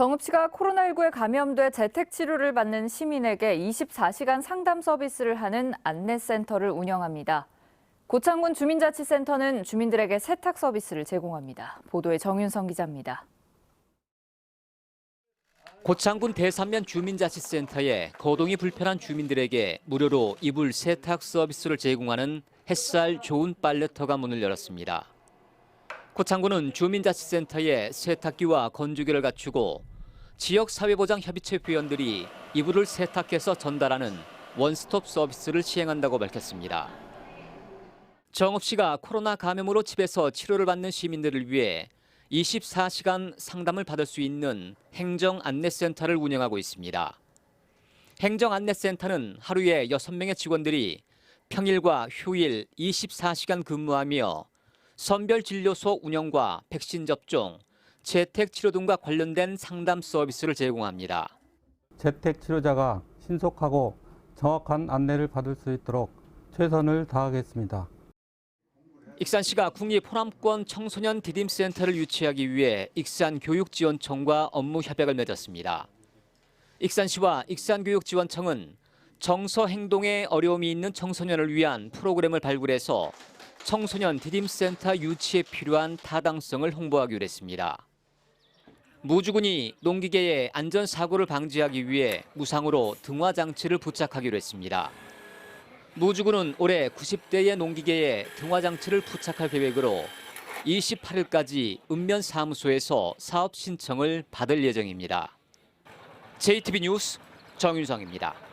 정읍시가 코로나19에 감염돼 재택 치료를 받는 시민에게 24시간 상담 서비스를 하는 안내센터를 운영합니다. 고창군 주민자치센터는 주민들에게 세탁 서비스를 제공합니다. 보도에 정윤성 기자입니다. 고창군 대산면 주민자치센터에 거동이 불편한 주민들에게 무료로 이불 세탁 서비스를 제공하는 햇살 좋은 빨래터가 문을 열었습니다. 고창군은 주민자치센터에 세탁기와 건조기를 갖추고 지역사회보장협의체 회원들이 이불을 세탁해서 전달하는 원스톱 서비스를 시행한다고 밝혔습니다. 정읍시가 코로나 감염으로 집에서 치료를 받는 시민들을 위해 24시간 상담을 받을 수 있는 행정 안내센터를 운영하고 있습니다. 행정 안내센터는 하루에 6명의 직원들이 평일과 휴일 24시간 근무하며 선별진료소 운영과 백신 접종, 재택치료 등과 관련된 상담 서비스를 제공합니다. 재택 치료자가 신속하고 정확한 안내를 받을 수 있도록 최선을 다하겠습니다. 익산시가 국립 호남권 청소년 디딤센터를 유치하기 위해 익산교육지원청과 업무 협약을 맺었습니다. 익산시와 익산교육지원청은 정서 행동에 어려움이 있는 청소년을 위한 프로그램을 발굴해서 청소년 디딤센터 유치에 필요한 타당성을 홍보하기로 했습니다. 무주군이 농기계의 안전사고를 방지하기 위해 무상으로 등화 장치를 부착하기로 했습니다. 무주군은 올해 90대의 농기계에 등화 장치를 부착할 계획으로 28일까지 읍면 사무소에서 사업 신청을 받을 예정입니다. JTB 뉴스 정윤성입니다.